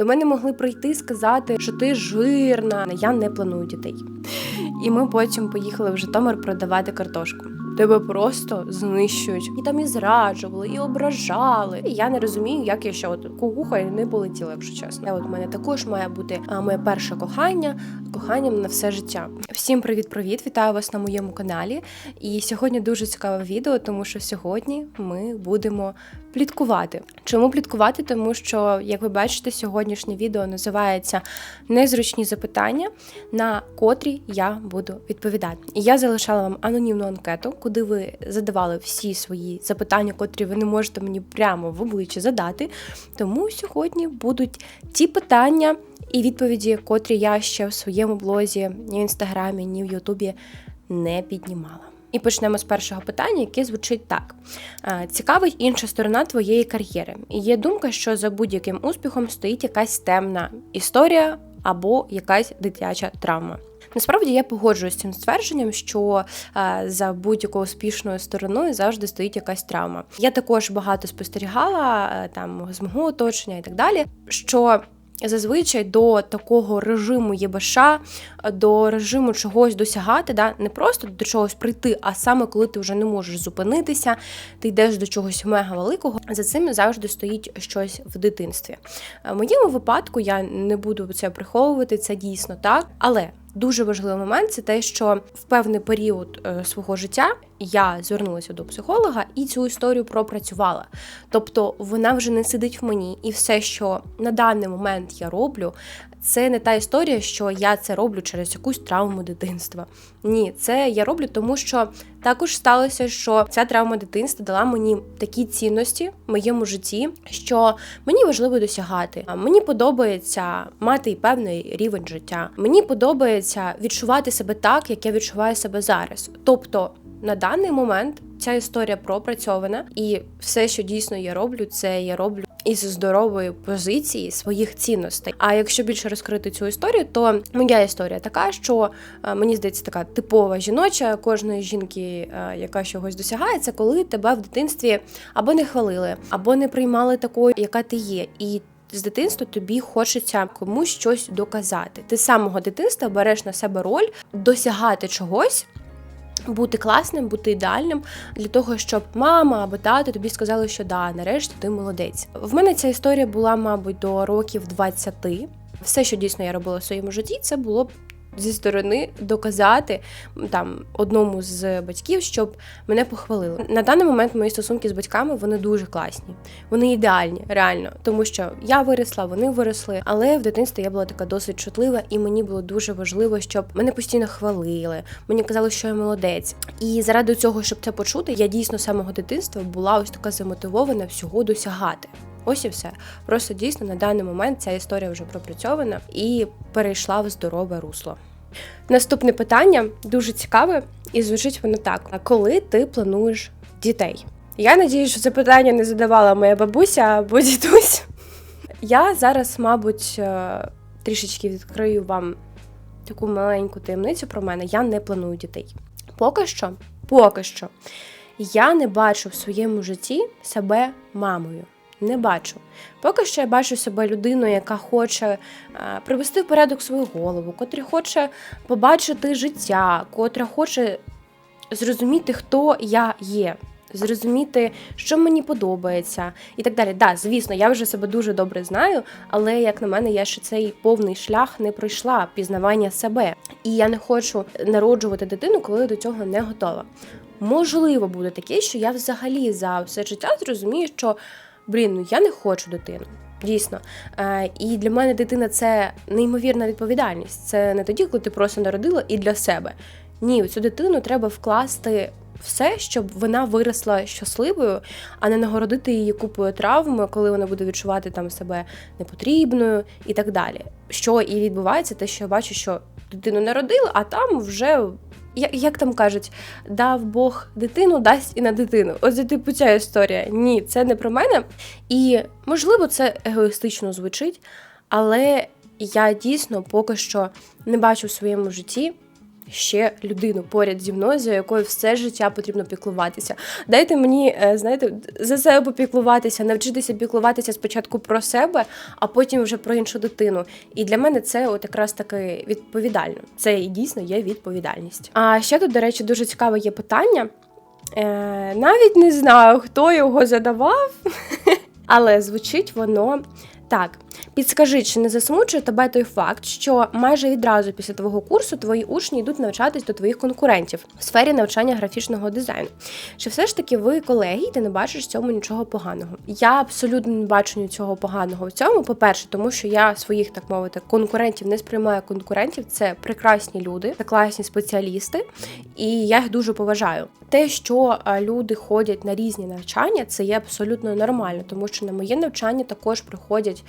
До мене могли прийти сказати, що ти жирна. Я не планую дітей. І ми потім поїхали в Житомир продавати картошку. Тебе просто знищують. І там і зраджували, і ображали. І я не розумію, як я ще от кукуха і не полетіла, якщо чесно. Я от мене також має бути а, моє перше кохання, коханням на все життя. Всім привіт-привіт! Вітаю вас на моєму каналі. І сьогодні дуже цікаве відео, тому що сьогодні ми будемо пліткувати. Чому пліткувати? Тому що, як ви бачите, сьогоднішнє відео називається Незручні запитання, на котрі я буду відповідати. І я залишала вам анонімну анкету, куди ви задавали всі свої запитання, котрі ви не можете мені прямо в обличчя задати. Тому сьогодні будуть ті питання і відповіді, котрі я ще в своєму блозі, ні в інстаграмі, ні в Ютубі не піднімала. І почнемо з першого питання, яке звучить так: цікавить інша сторона твоєї кар'єри. І є думка, що за будь-яким успіхом стоїть якась темна історія або якась дитяча травма. Насправді я погоджуюсь з цим ствердженням, що за будь-якою успішною стороною завжди стоїть якась травма. Я також багато спостерігала там з мого оточення і так далі. що Зазвичай до такого режиму ЄБШ, до режиму чогось досягати, да, не просто до чогось прийти, а саме коли ти вже не можеш зупинитися, ти йдеш до чогось мега великого. За цим завжди стоїть щось в дитинстві. В моєму випадку я не буду це приховувати, це дійсно так, але. Дуже важливий момент це те, що в певний період е, свого життя я звернулася до психолога і цю історію пропрацювала. Тобто вона вже не сидить в мені, і все, що на даний момент я роблю, це не та історія, що я це роблю через якусь травму дитинства. Ні, це я роблю, тому що також сталося, що ця травма дитинства дала мені такі цінності в моєму житті, що мені важливо досягати. Мені подобається мати певний рівень життя. Мені подобається відчувати себе так, як я відчуваю себе зараз. Тобто на даний момент ця історія пропрацьована, і все, що дійсно я роблю, це я роблю із здорової позиції своїх цінностей. А якщо більше розкрити цю історію, то моя історія така, що е, мені здається, така типова жіноча кожної жінки, е, яка чогось досягає, це коли тебе в дитинстві або не хвалили, або не приймали такою, яка ти є, і з дитинства тобі хочеться комусь щось доказати. Ти самого дитинства береш на себе роль досягати чогось. Бути класним, бути ідеальним для того, щоб мама або тато тобі сказали, що да, нарешті ти молодець. В мене ця історія була, мабуть, до років 20. Все, що дійсно я робила в своєму житті, це було зі сторони доказати там одному з батьків, щоб мене похвалили. На даний момент мої стосунки з батьками вони дуже класні, вони ідеальні, реально, тому що я виросла, вони виросли. Але в дитинстві я була така досить чутлива, і мені було дуже важливо, щоб мене постійно хвалили. Мені казали, що я молодець. І заради цього, щоб це почути, я дійсно з самого дитинства була ось така замотивована всього досягати. Ось і все. Просто дійсно на даний момент ця історія вже пропрацьована і перейшла в здорове русло. Наступне питання дуже цікаве, і звучить воно так: коли ти плануєш дітей? Я надію, що це питання не задавала моя бабуся або дідусь. Я зараз, мабуть, е, трішечки відкрию вам таку маленьку таємницю про мене. Я не планую дітей. Поки що, поки що, я не бачу в своєму житті себе мамою не бачу. Поки що я бачу себе людиною, яка хоче е, привести в порядок свою голову, котра хоче побачити життя, котра хоче зрозуміти, хто я є. Зрозуміти, що мені подобається, і так далі. Да, звісно, я вже себе дуже добре знаю, але як на мене, я ще цей повний шлях не пройшла пізнавання себе. І я не хочу народжувати дитину, коли до цього не готова. Можливо, буде таке, що я взагалі за все життя зрозумію, що блін, ну я не хочу дитину. Дійсно. Е, І для мене дитина це неймовірна відповідальність. Це не тоді, коли ти просто народила і для себе. Ні, у цю дитину треба вкласти все, щоб вона виросла щасливою, а не нагородити її купою травм, коли вона буде відчувати там себе непотрібною і так далі. Що і відбувається, те, що я бачу, що дитину народили, а там вже як, там кажуть, дав Бог дитину, дасть і на дитину. Ось типу ця історія. Ні, це не про мене. І можливо, це егоїстично звучить, але я дійсно поки що не бачу в своєму житті ще людину поряд зі мною, за якою все життя потрібно піклуватися. Дайте мені, е, знаєте, за себе попіклуватися, навчитися піклуватися спочатку про себе, а потім вже про іншу дитину. І для мене це от якраз таки відповідально. Це і дійсно є відповідальність. А ще тут, до речі, дуже цікаве є питання. Е, Навіть не знаю, хто його задавав, але звучить воно так. Підскажи, чи не засмучує тебе той факт, що майже відразу після твого курсу твої учні йдуть навчатись до твоїх конкурентів в сфері навчання графічного дизайну? Чи все ж таки ви колеги, і ти не бачиш в цьому нічого поганого? Я абсолютно не бачу нічого поганого в цьому. По-перше, тому що я своїх, так мовити, конкурентів не сприймаю конкурентів. Це прекрасні люди, це класні спеціалісти, і я їх дуже поважаю. Те, що люди ходять на різні навчання, це є абсолютно нормально, тому що на моє навчання також приходять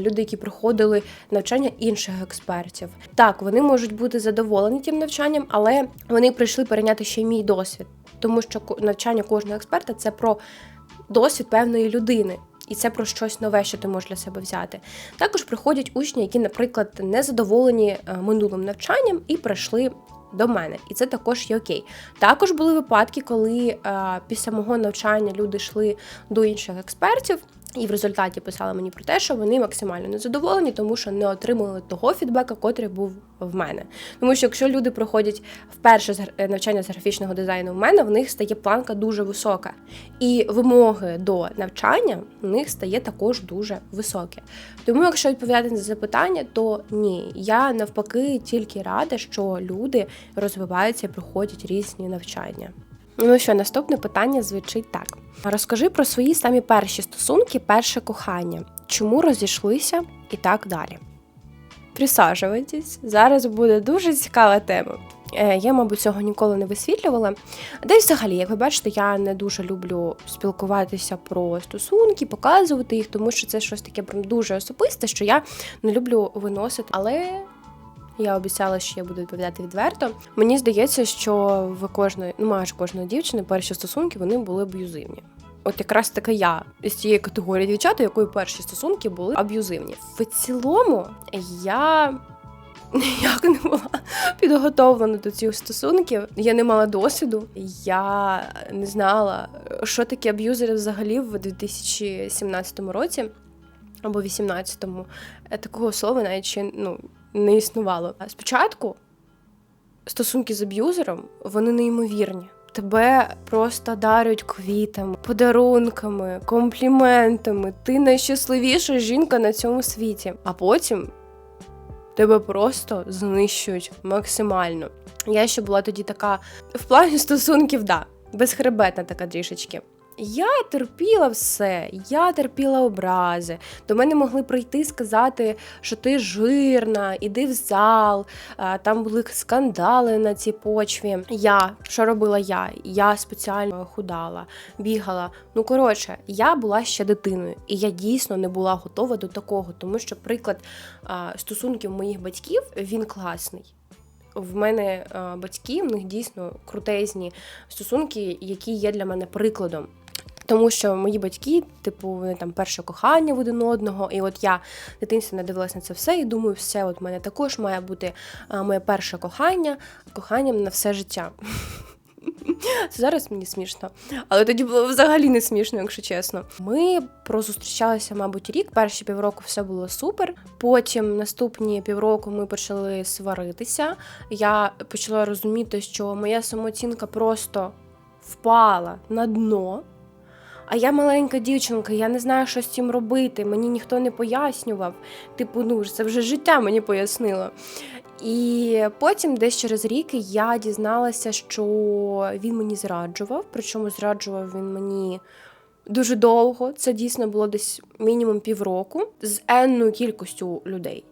люди, які проходили навчання інших експертів. Так, вони можуть бути задоволені тим навчанням, але вони прийшли перейняти ще й мій досвід, тому що навчання кожного експерта це про досвід певної людини. І це про щось нове, що ти можеш для себе взяти. Також приходять учні, які, наприклад, не задоволені е, минулим навчанням і прийшли до мене, і це також є окей. Також були випадки, коли е, після мого навчання люди йшли до інших експертів. І в результаті писали мені про те, що вони максимально незадоволені, тому що не отримали того фідбека, котрий був в мене. Тому що якщо люди проходять вперше е, навчання з графічного дизайну в мене, в них стає планка дуже висока. І вимоги до навчання в них стає також дуже високі. Тому, якщо відповідати на запитання, то ні, я навпаки тільки рада, що люди розвиваються і проходять різні навчання. Ну що, наступне питання звучить так: розкажи про свої самі перші стосунки, перше кохання, чому розійшлися і так далі. Присаджуйтесь, зараз буде дуже цікава тема. Е, я, мабуть, цього ніколи не висвітлювала. Десь взагалі, як ви бачите, я не дуже люблю спілкуватися про стосунки, показувати їх, тому що це щось таке прям дуже особисте, що я не люблю виносити. Але я обіцяла, що я буду відповідати відверто. Мені здається, що в кожної, ну майже кожної дівчини перші стосунки вони були аб'юзивні. От якраз таки я з цієї категорії дівчат, у якої перші стосунки були аб'юзивні. В цілому я ніяк не була підготовлена до цих стосунків. Я не мала досвіду, я не знала, що таке аб'юзери взагалі в 2017 році або 18-му. Такого слова навіть ще ну не існувало. Спочатку стосунки з аб'юзером вони неймовірні. Тебе просто дарують квітами, подарунками, компліментами. Ти найщасливіша жінка на цьому світі. А потім тебе просто знищують максимально. Я ще була тоді така в плані стосунків, да, безхребетна така трішечки. Я терпіла все, я терпіла образи. До мене могли прийти сказати, що ти жирна, іди в зал. Там були скандали на цій почві. Я що робила я? Я спеціально худала, бігала. Ну коротше, я була ще дитиною, і я дійсно не була готова до такого, тому що приклад стосунків моїх батьків він класний. В мене батьки, в них дійсно крутезні стосунки, які є для мене прикладом. Тому що мої батьки, типу, вони там перше кохання в один одного, і от я дитинстві надивилася на це все, і думаю, все, от в мене також має бути моє перше кохання, коханням на все життя. Зараз мені смішно, але тоді було взагалі не смішно, якщо чесно. Ми прозустрічалися, мабуть, рік. Перші півроку все було супер. Потім наступні півроку ми почали сваритися. Я почала розуміти, що моя самооцінка просто впала на дно. А я маленька дівчинка, я не знаю, що з цим робити. Мені ніхто не пояснював. Типу, ну це вже життя мені пояснило. І потім, десь через рік, я дізналася, що він мені зраджував. Причому зраджував він мені дуже довго. Це дійсно було десь мінімум півроку з енною кількістю людей.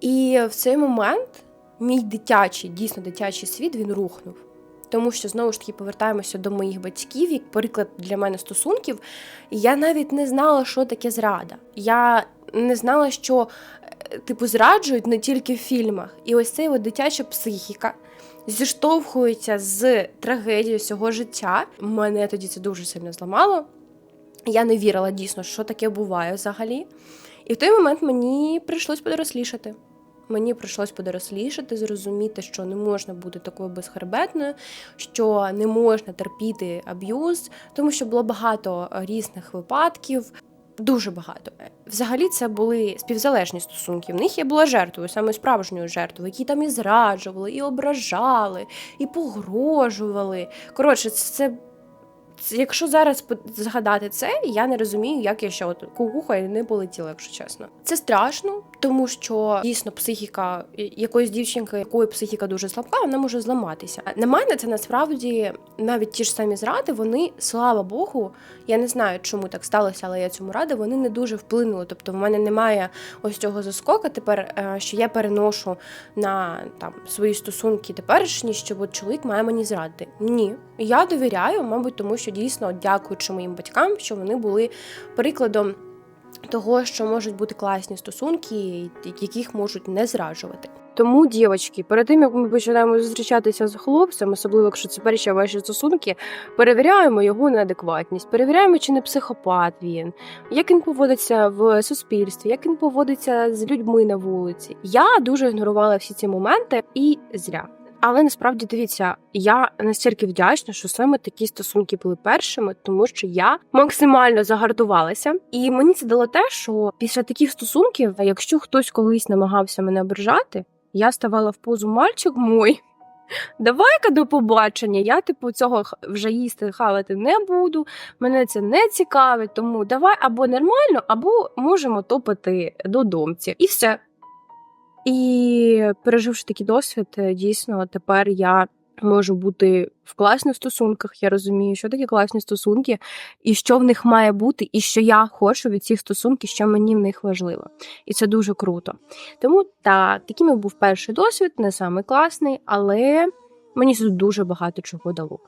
І в цей момент мій дитячий, дійсно дитячий світ він рухнув. Тому що знову ж таки повертаємося до моїх батьків, як приклад для мене стосунків. Я навіть не знала, що таке зрада. Я не знала, що е, типу зраджують не тільки в фільмах. І ось от дитяча психіка зіштовхується з трагедією свого життя. Мене тоді це дуже сильно зламало. Я не вірила дійсно, що таке буває взагалі. І в той момент мені прийшлось подорослішати. Мені прийшлось подорослішати, зрозуміти, що не можна бути такою безхребетною, що не можна терпіти аб'юз, тому що було багато різних випадків. Дуже багато. Взагалі, це були співзалежні стосунки. В них я була жертвою, саме справжньою жертвою, які там і зраджували, і ображали, і погрожували. Коротше, це. Якщо зараз згадати це, я не розумію, як я ще от кукуха не полетіла, якщо чесно. Це страшно, тому що дійсно психіка якоїсь дівчинки, якої психіка дуже слабка, вона може зламатися. На мене це насправді навіть ті ж самі зради, вони, слава Богу, я не знаю, чому так сталося, але я цьому рада. Вони не дуже вплинули. Тобто, в мене немає ось цього заскока тепер, е, що я переношу на там свої стосунки теперішні, що от чоловік має мені зрадити. Ні, я довіряю, мабуть, тому що дійсно дякуючи моїм батькам, що вони були прикладом. Того, що можуть бути класні стосунки, яких можуть не зраджувати. Тому, дівчатки, перед тим як ми починаємо зустрічатися з хлопцем, особливо якщо це перші ваші стосунки, перевіряємо його на адекватність, перевіряємо, чи не психопат він, як він поводиться в суспільстві, як він поводиться з людьми на вулиці. Я дуже ігнорувала всі ці моменти і зря. Але насправді дивіться, я настільки вдячна, що саме такі стосунки були першими, тому що я максимально загартувалася, і мені це дало те, що після таких стосунків, якщо хтось колись намагався мене ображати, я ставала в позу мальчик мой. Давай-ка до побачення. Я типу цього вже їсти хавати не буду. Мене це не цікавить, тому давай або нормально, або можемо топати додомці. І все. І переживши такий досвід, е, дійсно тепер я можу бути в класних стосунках. Я розумію, що такі класні стосунки, і що в них має бути, і що я хочу від цих стосунків, що мені в них важливо. І це дуже круто. Тому так, таким був перший досвід, не самий класний, але мені тут дуже багато чого дало.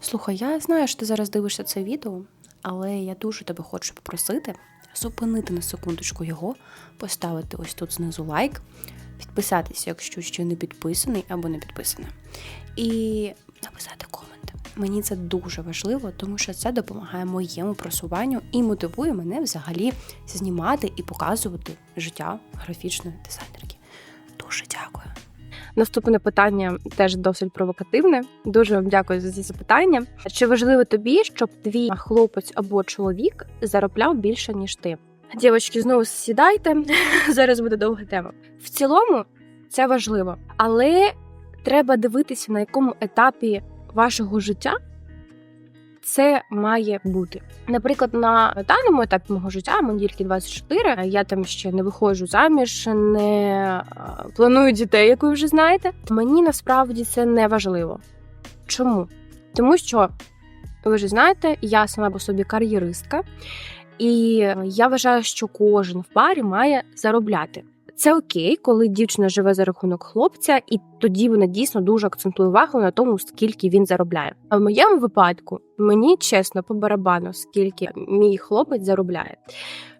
Слухай, я знаю, що ти зараз дивишся це відео, але я дуже тебе хочу попросити зупинити на секундочку його, поставити ось тут знизу лайк, підписатися, якщо ще не підписаний або не підписана, і написати комент. Мені це дуже важливо, тому що це допомагає моєму просуванню і мотивує мене взагалі знімати і показувати життя графічної дизайнерки. Дуже дякую. Наступне питання теж досить провокативне. Дуже вам дякую за ці запитання. Чи важливо тобі, щоб твій хлопець або чоловік заробляв більше ніж ти? Дівочки, знову сідайте. Зараз буде довга тема. В цілому це важливо, але треба дивитися, на якому етапі вашого життя це має бути. Наприклад, на даному етапі мого життя, мені тільки 24, я там ще не виходжу заміж, не планую дітей, як ви вже знаєте. Мені насправді це не важливо. Чому? Тому що ви ж знаєте, я сама по собі кар'єристка, і я вважаю, що кожен в парі має заробляти. Це окей, коли дівчина живе за рахунок хлопця, і тоді вона дійсно дуже акцентує увагу на тому, скільки він заробляє. А в моєму випадку мені чесно по барабану, скільки мій хлопець заробляє.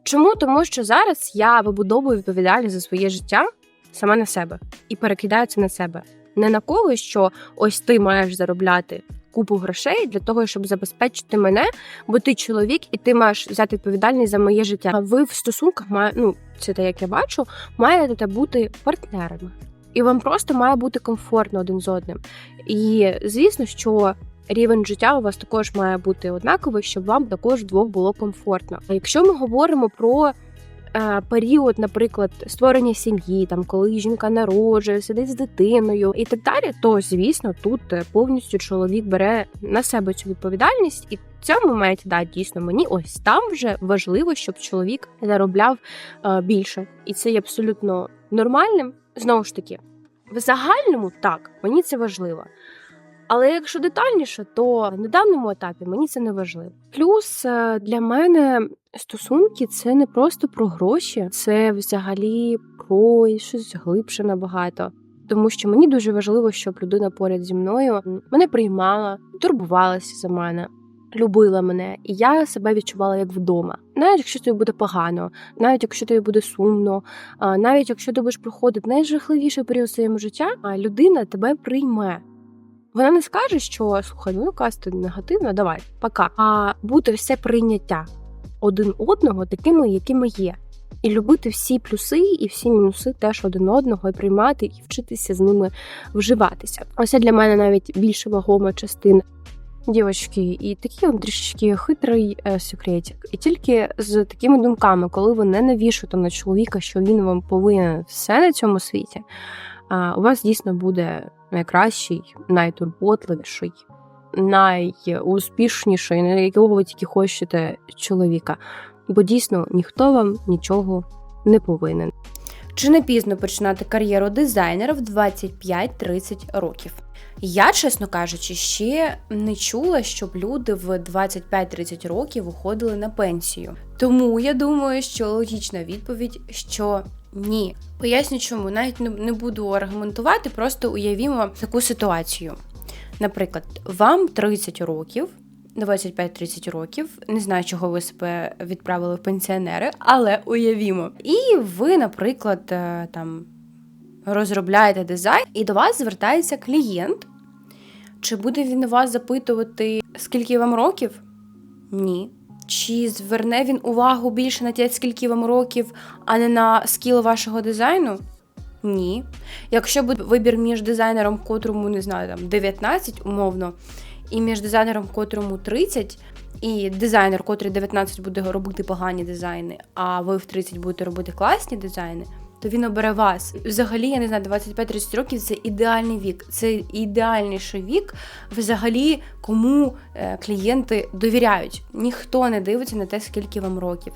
Чому? Тому що зараз я вибудовую відповідальність за своє життя саме на себе і перекидаю це на себе. Не на когось, що ось ти маєш заробляти купу грошей для того, щоб забезпечити мене, бо ти чоловік, і ти маєш взяти відповідальність за моє життя. А ви в стосунках має, ну це те, як я бачу, маєте бути партнерами, і вам просто має бути комфортно один з одним. І звісно, що рівень життя у вас також має бути однаковий, щоб вам також двох було комфортно. А якщо ми говоримо про період, наприклад, створення сім'ї, там коли жінка народжує, сидить з дитиною і так далі, то звісно, тут е, повністю чоловік бере на себе цю відповідальність, і в цьому моменті да, дійсно мені ось там вже важливо, щоб чоловік заробляв е, більше, і це є абсолютно нормальним. Знову ж таки, в загальному так мені це важливо. Але якщо детальніше, то на даному етапі мені це не важливо. Плюс е, для мене стосунки це не просто про гроші, це взагалі про щось глибше набагато. Тому що мені дуже важливо, щоб людина поряд зі мною мене приймала, турбувалася за мене, любила мене, і я себе відчувала як вдома. Навіть якщо тобі буде погано, навіть якщо тобі буде сумно, навіть якщо ти будеш проходити найжахливіший період своєму життя, а людина тебе прийме. Вона не скаже, що слухай, ну якась ти негативна, давай, пока. А буде все прийняття один одного такими, якими є. І любити всі плюси і всі мінуси теж один одного, і приймати і вчитися з ними вживатися. Ось для мене навіть більше вагома частина. Дівочки, і такий он трішечки хитрий е, секретик. І тільки з такими думками, коли ви не навішуєте на чоловіка, що він вам повинен все на цьому світі, у вас дійсно буде найкращий, найтурботливіший, найуспішніший, на якого ви тільки хочете чоловіка. Бо дійсно ніхто вам нічого не повинен. Чи не пізно починати кар'єру дизайнера в 25-30 років? Я, чесно кажучи, ще не чула, щоб люди в 25-30 років виходили на пенсію. Тому я думаю, що логічна відповідь, що ні. Поясню, чому навіть не буду аргументувати, просто уявімо таку ситуацію. Наприклад, вам 30 років. 25-30 років, не знаю, чого ви себе відправили в пенсіонери, але уявімо. І ви, наприклад, е, там розробляєте дизайн, і до вас звертається клієнт. Чи буде він вас запитувати, скільки вам років? Ні. Чи зверне він увагу більше на те, скільки вам років, а не на скіл вашого дизайну? Ні. Якщо буде вибір між дизайнером, котрому, не знаю, там 19 умовно, і між дизайнером, котрому 30, і дизайнер, котрий 19 буде робити погані дизайни, а ви в 30 будете робити класні дизайни, то він обере вас. Взагалі, я не знаю, 25-30 років це ідеальний вік. Це ідеальніший вік, взагалі, кому е, клієнти довіряють. Ніхто не дивиться на те, скільки вам років.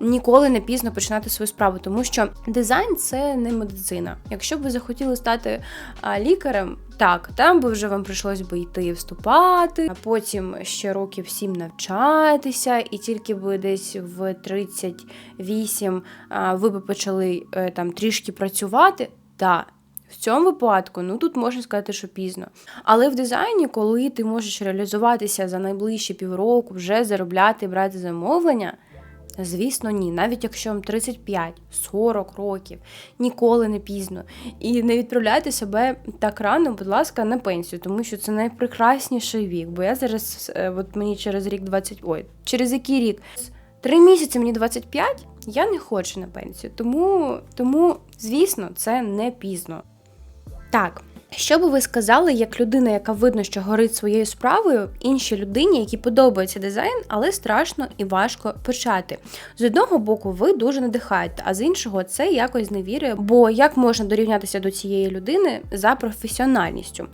Ніколи не пізно починати свою справу, тому що дизайн це не медицина. Якщо б ви захотіли стати лікарем, так, там би вже вам прийшлось би йти вступати, а потім ще років сім навчатися, і тільки би десь в 38 а, ви би почали е, там трішки працювати. Так, в цьому випадку, ну тут можна сказати, що пізно. Але в дизайні, коли ти можеш реалізуватися за найближчі півроку, вже заробляти, брати замовлення. Звісно, ні. Навіть якщо вам 35-40 років, ніколи не пізно. І не відправляйте себе так рано, будь ласка, на пенсію, тому що це найпрекрасніший вік. Бо я зараз, е, от мені через рік 20, ой, через який рік? Три місяці мені 25, я не хочу на пенсію. Тому, тому звісно, це не пізно. Так. Що би ви сказали, як людина, яка видно, що горить своєю справою, іншій людині, якій подобається дизайн, але страшно і важко почати. З одного боку, ви дуже надихаєте, а з іншого це якось не зневірює, бо як можна дорівнятися до цієї людини за професіональністю,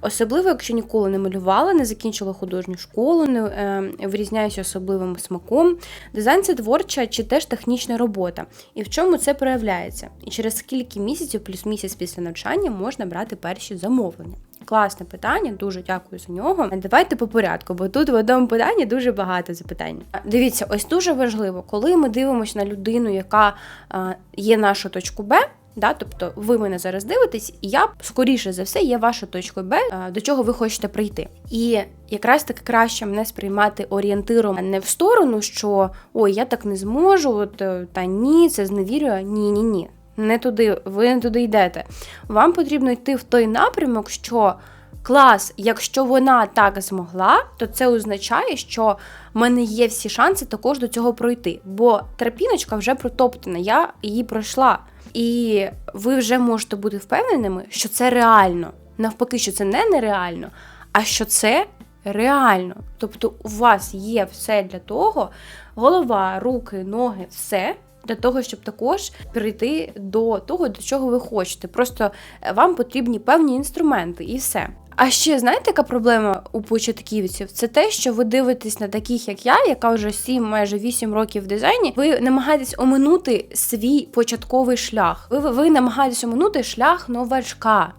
особливо якщо ніколи не малювала, не закінчила художню школу, не е, вирізняюся особливим смаком. Дизайн це творча чи теж технічна робота. І в чому це проявляється? І через скільки місяців, плюс місяць після навчання, можна брати перші замовлення? Класне питання, дуже дякую за нього. Давайте по порядку, бо тут в одному питанні дуже багато запитань. Дивіться, ось дуже важливо, коли ми дивимося на людину, яка а, є наша точку Б. Да, тобто ви мене зараз дивитесь, і я скоріше за все є вашою точкою Б, до чого ви хочете прийти. І якраз таки краще мене сприймати орієнтиром не в сторону, що ой, я так не зможу, от е, та ні, це зневірює. Ні, ні, ні. Не туди, ви не туди йдете. Вам потрібно йти в той напрямок, що клас, якщо вона так змогла, то це означає, що в мене є всі шанси також до цього пройти. Бо тропіночка вже протоптана, я її пройшла. І ви вже можете бути впевненими, що це реально. Навпаки, що це не нереально, а що це реально. Тобто у вас є все для того: голова, руки, ноги, все. Для того, щоб також прийти до того, до чого ви хочете. Просто е, вам потрібні певні інструменти і все. А ще знаєте, яка проблема у початківців? Це те, що ви дивитесь на таких, як я, яка вже 7, майже 8 років в дизайні. Ви намагаєтесь оминути свій початковий шлях. Ви, ви намагаєтесь оминути шлях новачка.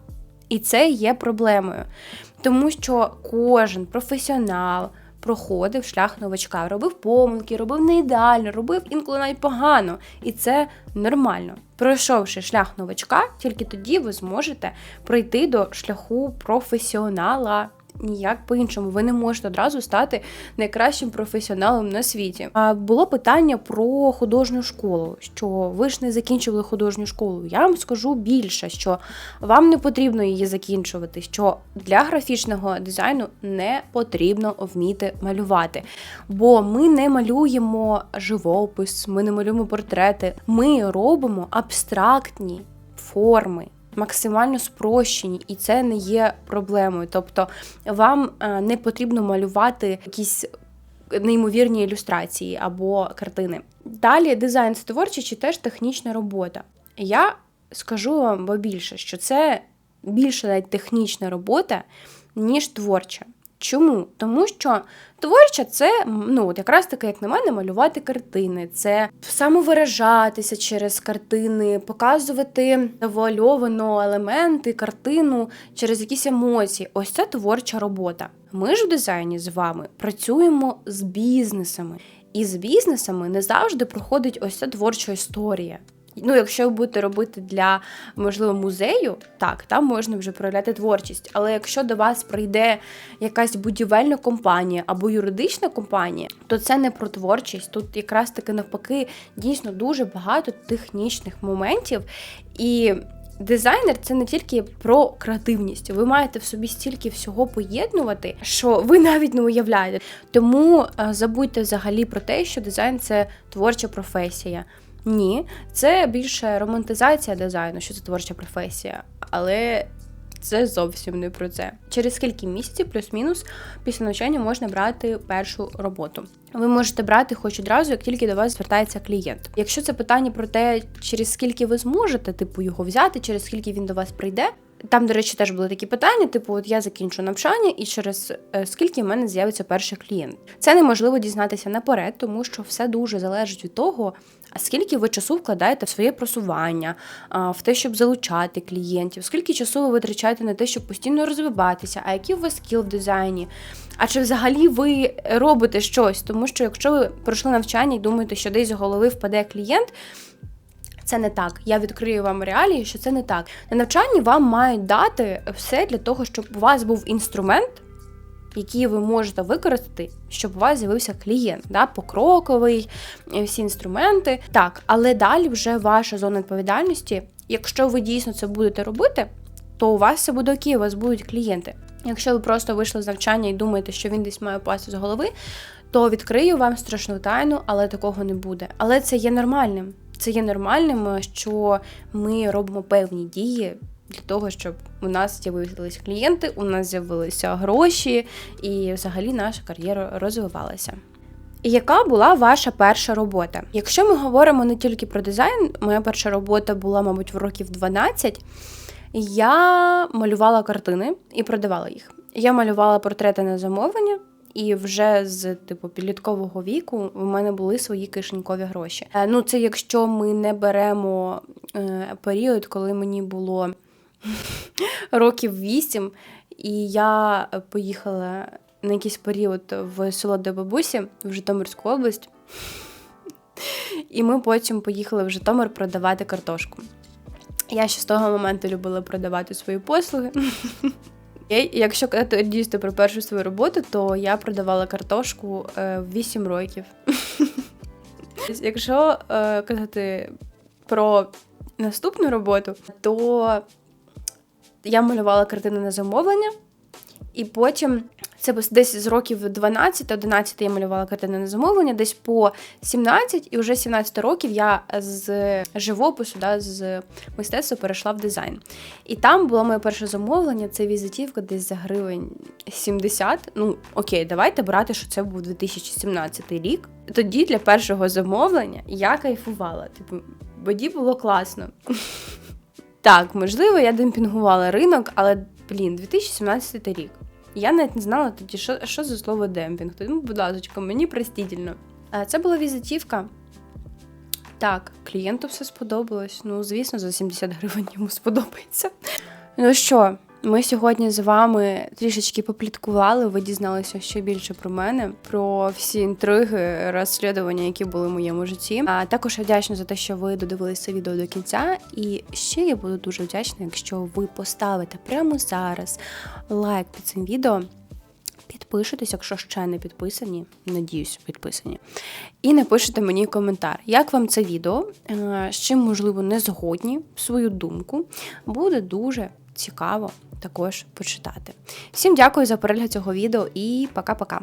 І це є проблемою. Тому що кожен професіонал проходив шлях новачка, робив помилки, робив не ідеально, робив інколи навіть погано. І це нормально. Пройшовши шлях новачка, тільки тоді ви зможете пройти до шляху професіонала. Ніяк по-іншому. Ви не можете одразу стати найкращим професіоналом на світі. А було питання про художню школу, що ви ж не закінчували художню школу. Я вам скажу більше, що вам не потрібно її закінчувати. Що для графічного дизайну не потрібно вміти малювати, бо ми не малюємо живопис, ми не малюємо портрети. Ми робимо абстрактні форми. Максимально спрощені, і це не є проблемою. Тобто вам е, не потрібно малювати якісь неймовірні ілюстрації або картини. Далі дизайн це творча чи теж технічна робота. Я скажу вам більше, що це більше навіть технічна робота, ніж творча. Чому? Тому що творча це ну от якраз таки, як на мене, малювати картини, це самовиражатися через картини, показувати завуальовано елементи, картину через якісь емоції. Ось це творча робота. Ми ж в дизайні з вами працюємо з бізнесами, і з бізнесами не завжди проходить ось ця творча історія. Ну, якщо ви будете робити для, можливо, музею, так, там можна вже проявляти творчість. Але якщо до вас прийде якась будівельна компанія або юридична компанія, то це не про творчість. Тут якраз таки навпаки дійсно дуже багато технічних моментів. І дизайнер це не тільки про креативність. Ви маєте в собі стільки всього поєднувати, що ви навіть не уявляєте. Тому е, забудьте взагалі про те, що дизайн це творча професія. Ні, це більше романтизація дизайну, що це творча професія, але це зовсім не про це. Через скільки місяців, плюс-мінус, після навчання можна брати першу роботу. Ви можете брати хоч одразу, як тільки до вас звертається клієнт. Якщо це питання про те, через скільки ви зможете типу його взяти, через скільки він до вас прийде. Там, до речі, теж були такі питання: типу, от я закінчу навчання, і через е, скільки в мене з'явиться перший клієнт. Це неможливо дізнатися наперед, тому що все дуже залежить від того, а скільки ви часу вкладаєте в своє просування, в те, щоб залучати клієнтів, скільки часу ви витрачаєте на те, щоб постійно розвиватися, а який у вас скіл в дизайні? А чи взагалі ви робите щось? Тому що якщо ви пройшли навчання і думаєте, що десь з голови впаде клієнт. Це не так. Я відкрию вам реалії, що це не так. На навчанні вам мають дати все для того, щоб у вас був інструмент, який ви можете використати, щоб у вас з'явився клієнт, да, покроковий, е, всі інструменти. Так, але далі вже ваша зона відповідальності. Якщо ви дійсно це будете робити, то у вас все буде окей, у вас будуть клієнти. Якщо ви просто вийшли з навчання і думаєте, що він десь має пасти з голови, то відкрию вам страшну тайну, але такого не буде. Але це є нормальним. Це є нормальним, що ми робимо певні дії для того, щоб у нас з'явилися клієнти, у нас з'явилися гроші, і взагалі наша кар'єра розвивалася. І яка була ваша перша робота? Якщо ми говоримо не тільки про дизайн, моя перша робота була, мабуть, в років 12, я малювала картини і продавала їх. Я малювала портрети на замовлення. І вже з типу підліткового віку в мене були свої кишенькові гроші. Е, ну, це якщо ми не беремо е, період, коли мені було років вісім, і я поїхала на якийсь період в село до бабусі в Житомирську область. І ми потім поїхали в Житомир продавати картошку. Я ще з того моменту любила продавати свої послуги. Якщо казати дійсно про першу свою роботу, то я продавала картошку е, 8 років. Якщо е, казати про наступну роботу, то я малювала картини на замовлення, і потім це десь з років 12-11 я малювала картини на замовлення, десь по 17, і вже 17 років я з живопису, да, з мистецтва перейшла в дизайн. І там було моє перше замовлення, це візитівка десь за гривень 70. Ну, окей, давайте брати, що це був 2017 рік. Тоді для першого замовлення я кайфувала. Типу, боді було класно. Так, можливо, я демпінгувала ринок, але, блін, 2017 рік. Я навіть не знала тоді, що що за слово демпінг. Тому, будь ласка, мені простительно. Це була візитівка. Так, клієнту все сподобалось. Ну, звісно, за 70 гривень йому сподобається. Ну що, ми сьогодні з вами трішечки попліткували. Ви дізналися ще більше про мене, про всі інтриги, розслідування, які були в моєму житті. А також я вдячна за те, що ви додивилися відео до кінця. І ще я буду дуже вдячна, якщо ви поставите прямо зараз лайк під цим відео. Підпишитесь, якщо ще не підписані, надіюсь, підписані. І напишете мені коментар, як вам це відео, е, з чим, можливо, не згодні, свою думку. Буде дуже цікаво також почитати. Всім дякую за перегляд цього відео і пока-пока.